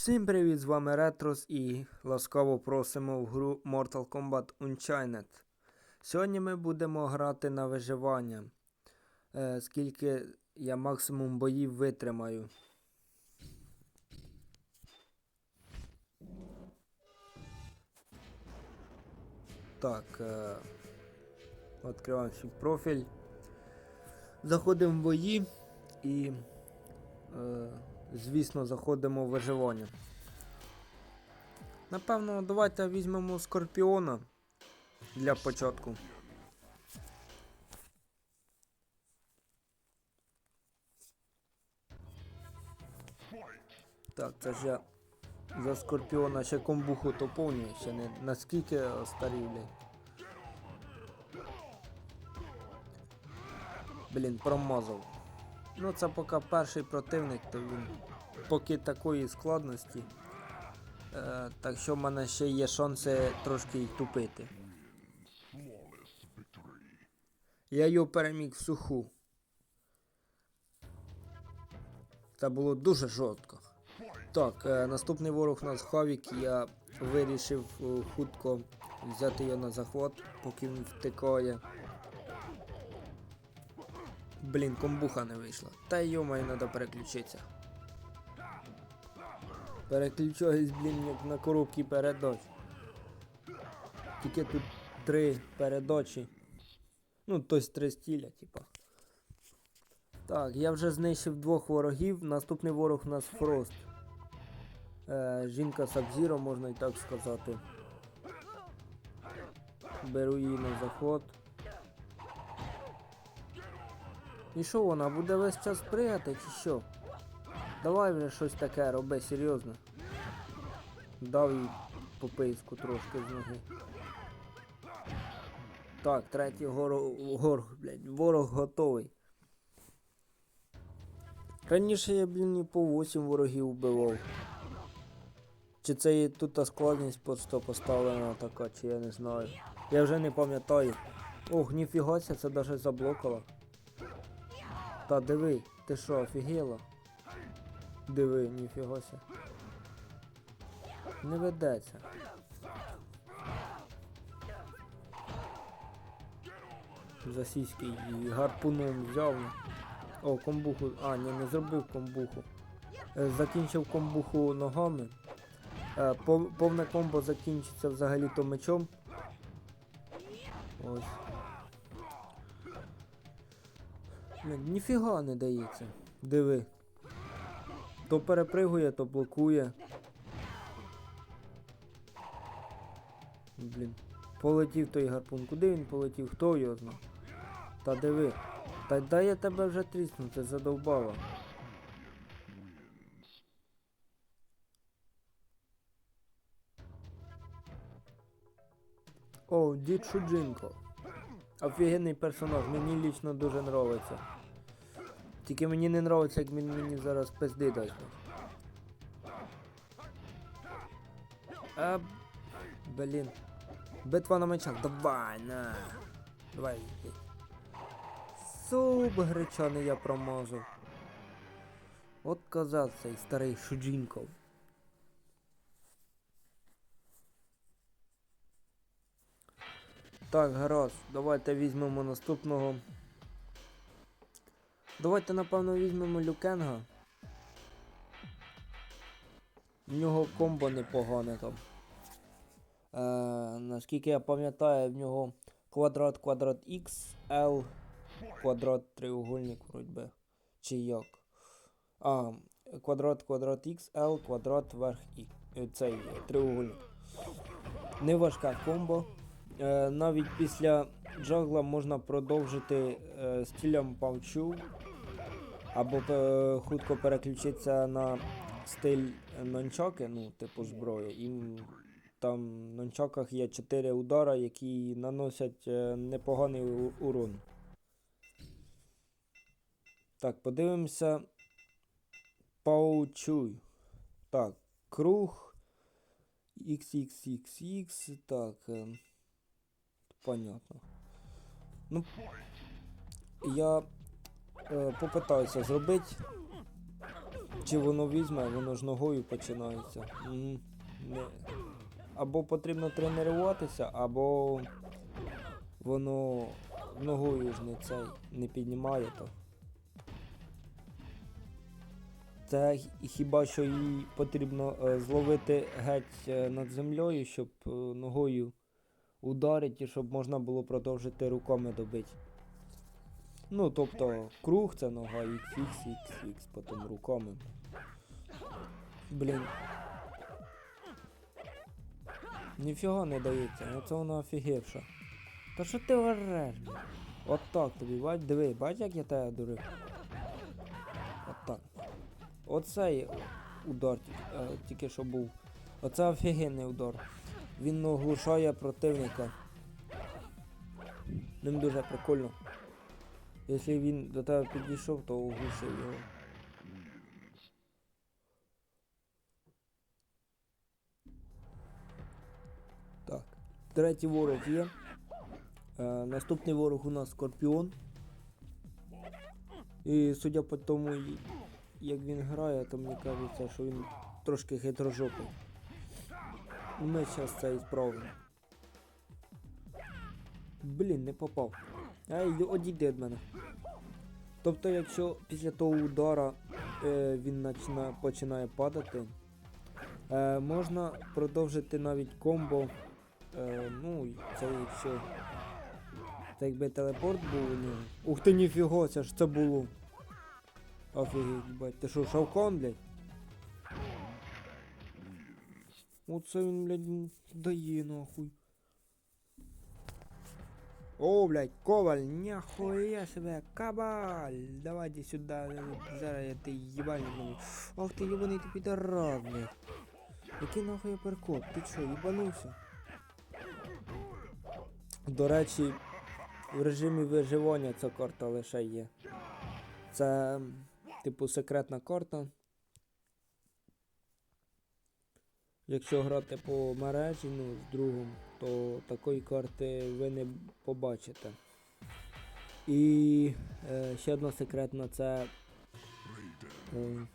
Всім привіт, з вами Ретрос і ласкаво просимо в гру Mortal Kombat Unchained. Сьогодні ми будемо грати на виживання. Е, скільки я максимум боїв витримаю. Так, е, відкриваємо свій профіль. Заходимо в бої і, е, звісно, заходимо в виживання. Напевно, давайте візьмемо скорпіона для початку. Так, це ж я за скорпіона ще комбуху то повнюю, ще не наскільки старів, блін. Блін, промазав. Ну це поки перший противник, то він поки такої складності. Е, так що в мене ще є шанси трошки й тупити. Я його переміг в суху. Це було дуже жорстко. Так, е, наступний ворог у нас Хавік. Я вирішив е, хутко взяти його на захват, поки він втикає. Блін, комбуха не вийшла. Та йомаю, треба переключитися. Переключаюсь, блін, як на коробці передач. Тільки тут три передачі. Ну, тобто три стіля, типа. Так, я вже знищив двох ворогів. Наступний ворог у нас Фрост. Е, жінка Сабзіро, можна і так сказати. Беру її на заход. І що вона буде весь час пригати чи що? Давай вже щось таке роби, серйозно. Дав їй пописку трошки з ноги. Так, третій ворог, ворог, блядь, ворог готовий. Раніше я, блін, і по 8 ворогів вбивав. Чи це і тут та складність просто поставлена така, чи я не знаю. Я вже не пам'ятаю. Ох, ніфігася, це даже заблокало. Та диви, ти що, офігела? Диви, ніфіга ся. Не ведеться. За сіськи її гарпуном взяв. О, комбуху. А, ні, не зробив комбуху. Е, Закінчив комбуху ногами. Е, Повне комбо закінчиться взагалі-то мечом. Ось. Ніфіга не дається. Диви. То перепригує, то блокує. Блін. Полетів той гарпун. Куди він полетів? Хто його знає? Та диви. Та дай я тебе вже трісну, це задовбало. О, дід Шуджинко. Офігенний персонаж, мені лічно дуже нравиться. Тільки мені не нравиться, як він мені зараз пизди дасть. А, блін. Битва на мечах, давай, на. Давай. Суп гречаний я промазав. От коза цей старий Шуджінков. Так, гаразд, давайте візьмемо наступного. Давайте, напевно, візьмемо Люкенга. В нього комбо непогане там. Е, наскільки я пам'ятаю, в нього квадрат квадрат X, L, квадрат треугольник вроді би. Чи як? А, квадрат квадрат X, L, квадрат верх І. е, Цей треугольник. Не важка комбо. Е, навіть після джагла можна продовжити е, стилем павчу. Або е, хутко переключитися на стиль нончаки, ну, типу зброї. І там в нончаках є 4 удара, які наносять е, непоганий урон. Так, подивимося. Паучуй. Так, круг. XXXX. Так. е, Понятно. Ну, я попитаюся зробити Чи воно візьме, воно ж ногою починається. Не. Або потрібно тренуватися, або воно ногою ж не цей не піднімає то. Це хіба що їй потрібно е, зловити геть е, над землею, щоб е, ногою ударити, щоб можна було продовжити руками добити. Ну, тобто, круг це нога, XX, XX, потім руками. Блін. Ніфіга не дається, ну це воно офігівша. Та що ти ореш. От так тобі, бач, диви, бач, як я тебе дурив. От так. Оцей удар е, тільки що був. Оце офігенний удар. Він оглушає противника. Ним дуже прикольно. Якщо він до тебе підійшов, то оглушив його. Так. Третій ворог є. Е, наступний ворог у нас Скорпіон. І судя по тому, як він грає, то мені кажеться, що він трошки хитрожопий. Ми зараз це і справимо. Блін, не попав. Ай, лю- одійди від мене. Тобто, якщо після того удара е, він начина, починає падати, е, можна продовжити навіть комбо. Е, ну, це якщо. Це якби телепорт був у нього. Ух ти ніфіго, це ж це було. Офігеть, бать, ти що, шавкон, блядь? Оце він, блядь, дає нахуй. О, блядь, коваль, нихуя себе, кабаль, давайте сюда, зараз я ти ебальник. Ох ти ебаний ти підарас, блядь. Який нахуй перкоп, ти що, їбанувся? До речі, в режимі виживання ця карта лише є. Це, типу, секретна карта. Якщо грати по мережі, ну, з другом, то такої карти ви не побачите. І е, ще одна секретна це е,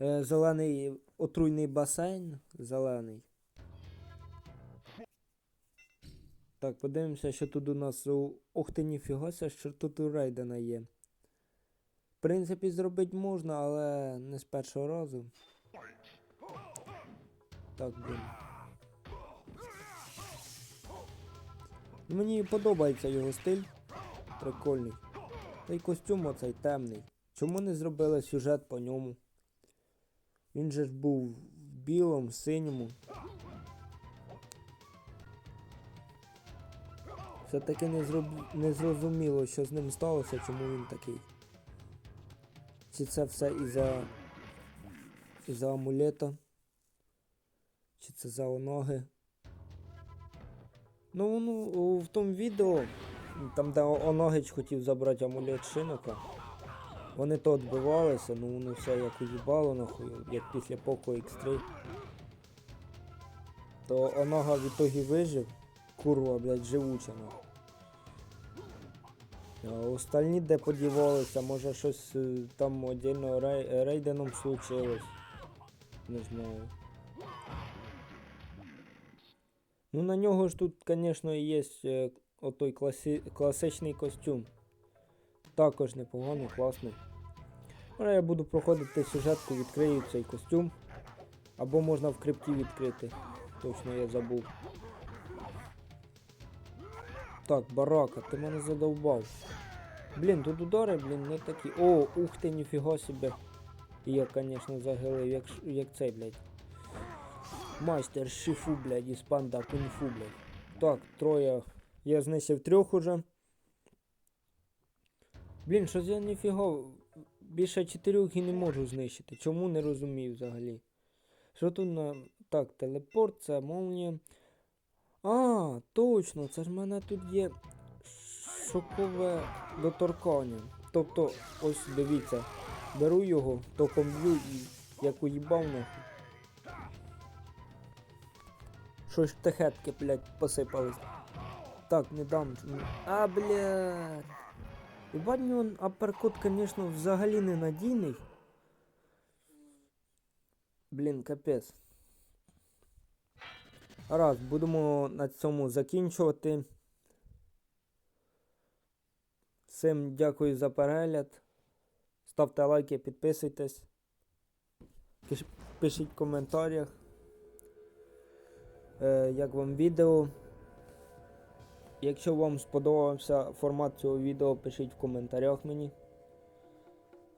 е, зелений отруйний басейн. Зелений. Так, подивимося, що тут у нас у. Ох ти що тут у Рейдена є. В принципі, зробити можна, але не з першого разу. Так, блін. Мені подобається його стиль. Прикольний. Та й костюм оцей темний. Чому не зробили сюжет по ньому? Він же ж був в білому, синьому. Все-таки не, зроб... не зрозуміло, що з ним сталося, чому він такий. Чи це все із-за із-за амулета? Чи це за оноги? Ну, ну, в тому відео, там де Оногич хотів забрати амулет шинока, вони то відбивалися, ну воно все як уїбало, нахуй, як після Poco X3. То Онога в ітогі вижив, курва, блядь, живуча, нахуй. Остальні де подівалися, може щось е, там отдельно рей... рейденом случилось. Не знаю. Ну на нього ж тут, звісно, є е, отой класі... класичний костюм. Також непоганий, класний. Але я буду проходити сюжетку, відкрию цей костюм. Або можна в крипті відкрити. Точно я забув. Так, барака, ти мене задовбав. Блін, тут удари, блін, не такі. О, ух ти, ніфіга себе. Я, звісно, загилив, як, як цей, блядь. Майстер шифу, блядь, із панда кунг-фу, блядь. Так, троє. Я знищив трьох уже. Блін, щось я ніфіга. Більше чотирьох і не можу знищити. Чому не розумію взагалі? Що тут на. Так, телепорт, це молнія. А, точно, це ж в мене тут є шокове доторкання. Тобто, ось дивіться, беру його, током б'ю і як уїбав нахуй. Щось штахетки, блядь, посипались. Так, не дам. А, блядь. Ебать, нього апперкот, звісно, взагалі не надійний. Блін, капець. Раз, будемо на цьому закінчувати. Всім дякую за перегляд. Ставте лайки, підписуйтесь. Пишіть в коментарях, як вам відео. Якщо вам сподобався формат цього відео, пишіть в коментарях мені.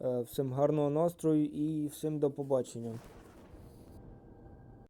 Е, Всім гарного настрою і всім до побачення.